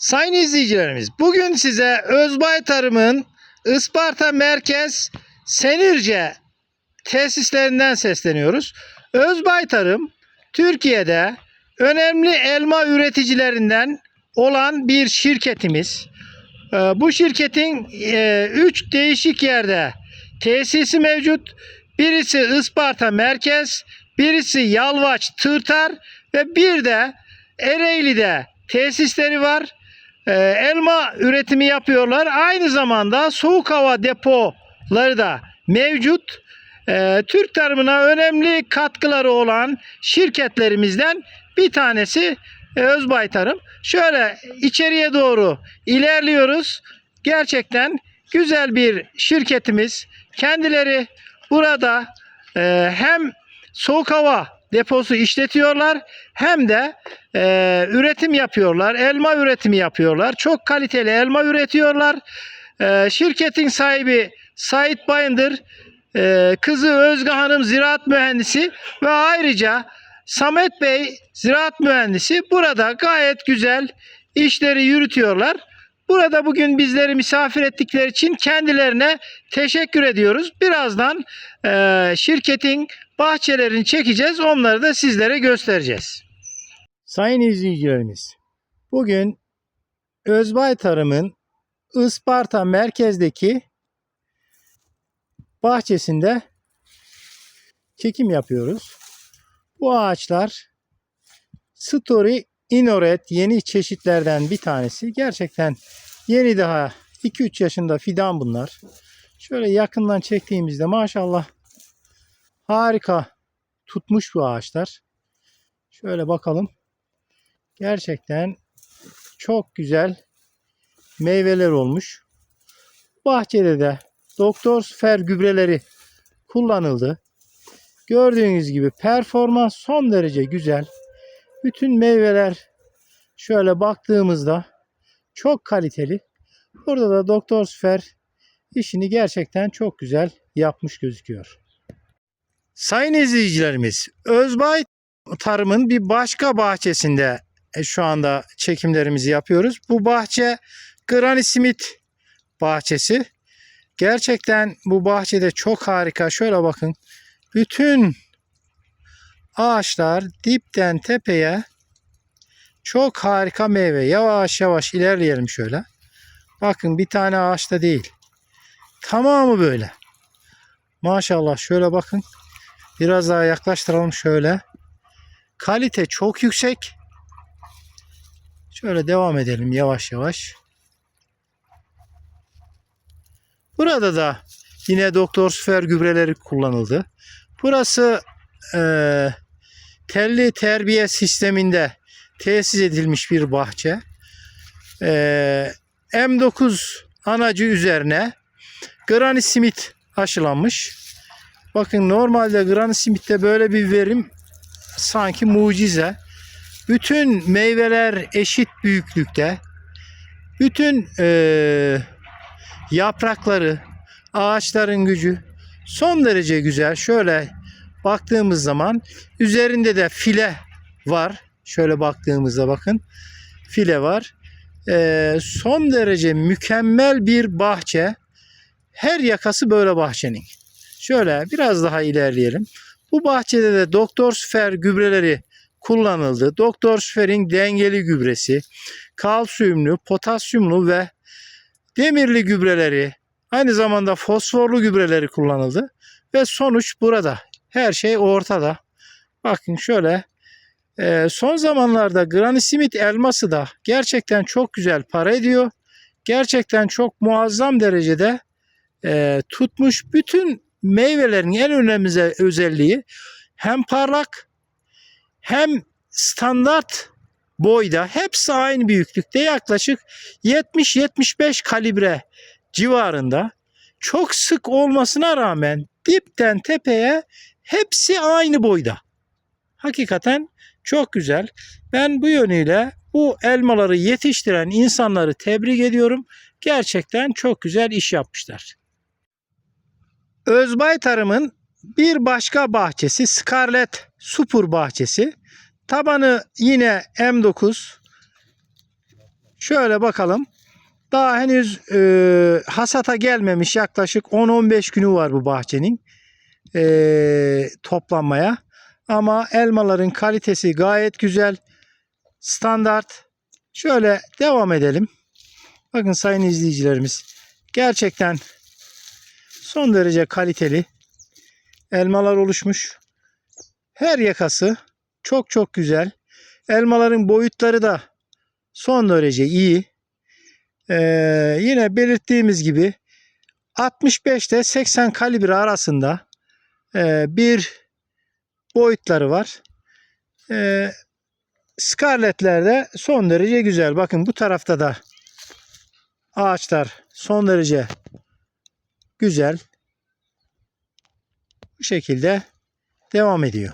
Sayın izleyicilerimiz, bugün size Özbay Tarım'ın Isparta Merkez Senirce tesislerinden sesleniyoruz. Özbay Tarım, Türkiye'de önemli elma üreticilerinden olan bir şirketimiz. Ee, Bu şirketin 3 değişik yerde tesisi mevcut. Birisi Isparta Merkez, birisi Yalvaç Tırtar ve bir de Ereğli'de tesisleri var. Ee, elma üretimi yapıyorlar. Aynı zamanda soğuk hava depoları da mevcut. Ee, Türk tarımına önemli katkıları olan şirketlerimizden bir tanesi e, Özbay Tarım. Şöyle içeriye doğru ilerliyoruz. Gerçekten güzel bir şirketimiz. Kendileri burada e, hem soğuk hava deposu işletiyorlar hem de e, üretim yapıyorlar. Elma üretimi yapıyorlar. Çok kaliteli elma üretiyorlar. E, şirketin sahibi Sait Bayındır, e, kızı Özge Hanım ziraat mühendisi ve ayrıca Samet Bey ziraat mühendisi burada gayet güzel işleri yürütüyorlar. Burada bugün bizleri misafir ettikleri için kendilerine teşekkür ediyoruz. Birazdan e, şirketin bahçelerini çekeceğiz. Onları da sizlere göstereceğiz. Sayın izleyicilerimiz, bugün Özbay Tarım'ın Isparta merkezdeki bahçesinde çekim yapıyoruz. Bu ağaçlar Story Inoret yeni çeşitlerden bir tanesi. Gerçekten yeni daha 2-3 yaşında fidan bunlar. Şöyle yakından çektiğimizde maşallah harika tutmuş bu ağaçlar. Şöyle bakalım. Gerçekten çok güzel meyveler olmuş. Bahçede de Doktor Sfer gübreleri kullanıldı. Gördüğünüz gibi performans son derece güzel. Bütün meyveler şöyle baktığımızda çok kaliteli. Burada da Doktor Sfer işini gerçekten çok güzel yapmış gözüküyor. Sayın izleyicilerimiz, Özbay Tarım'ın bir başka bahçesinde e, şu anda çekimlerimizi yapıyoruz. Bu bahçe Granny Smith bahçesi. Gerçekten bu bahçede çok harika. Şöyle bakın. Bütün ağaçlar dipten tepeye çok harika meyve. Yavaş yavaş ilerleyelim şöyle. Bakın bir tane ağaçta değil. Tamamı böyle. Maşallah şöyle bakın. Biraz daha yaklaştıralım şöyle. Kalite çok yüksek. Şöyle devam edelim yavaş yavaş. Burada da yine Doktor Süfer gübreleri kullanıldı. Burası eee telli terbiye sisteminde tesis edilmiş bir bahçe. Eee, M9 anacı üzerine Granny Smith aşılanmış. Bakın normalde Granny Smith'te böyle bir verim sanki mucize. Bütün meyveler eşit büyüklükte. Bütün eee, yaprakları, ağaçların gücü son derece güzel. Şöyle baktığımız zaman üzerinde de file var. Şöyle baktığımızda bakın file var. Ee, son derece mükemmel bir bahçe. Her yakası böyle bahçenin. Şöyle biraz daha ilerleyelim. Bu bahçede de Doktor Süfer gübreleri kullanıldı. Doktor Süfer'in dengeli gübresi, kalsiyumlu, potasyumlu ve demirli gübreleri, aynı zamanda fosforlu gübreleri kullanıldı. Ve sonuç burada. Her şey ortada. Bakın şöyle e, son zamanlarda Granny Smith elması da gerçekten çok güzel para ediyor. Gerçekten çok muazzam derecede e, tutmuş. Bütün meyvelerin en önemli özelliği hem parlak hem standart boyda hepsi aynı büyüklükte yaklaşık 70-75 kalibre civarında çok sık olmasına rağmen dipten tepeye hepsi aynı boyda. Hakikaten çok güzel. Ben bu yönüyle bu elmaları yetiştiren insanları tebrik ediyorum. Gerçekten çok güzel iş yapmışlar. Özbay Tarım'ın bir başka bahçesi Scarlet Super bahçesi. Tabanı yine M9. Şöyle bakalım. Daha henüz e, hasata gelmemiş yaklaşık 10-15 günü var bu bahçenin e, toplanmaya. Ama elmaların kalitesi gayet güzel. Standart. Şöyle devam edelim. Bakın sayın izleyicilerimiz. Gerçekten son derece kaliteli elmalar oluşmuş. Her yakası çok çok güzel. Elmaların boyutları da son derece iyi. Ee, yine belirttiğimiz gibi 65 ile 80 kalibre arasında e, bir boyutları var. E, Scarlett'ler de son derece güzel. Bakın bu tarafta da ağaçlar son derece güzel. Bu şekilde devam ediyor.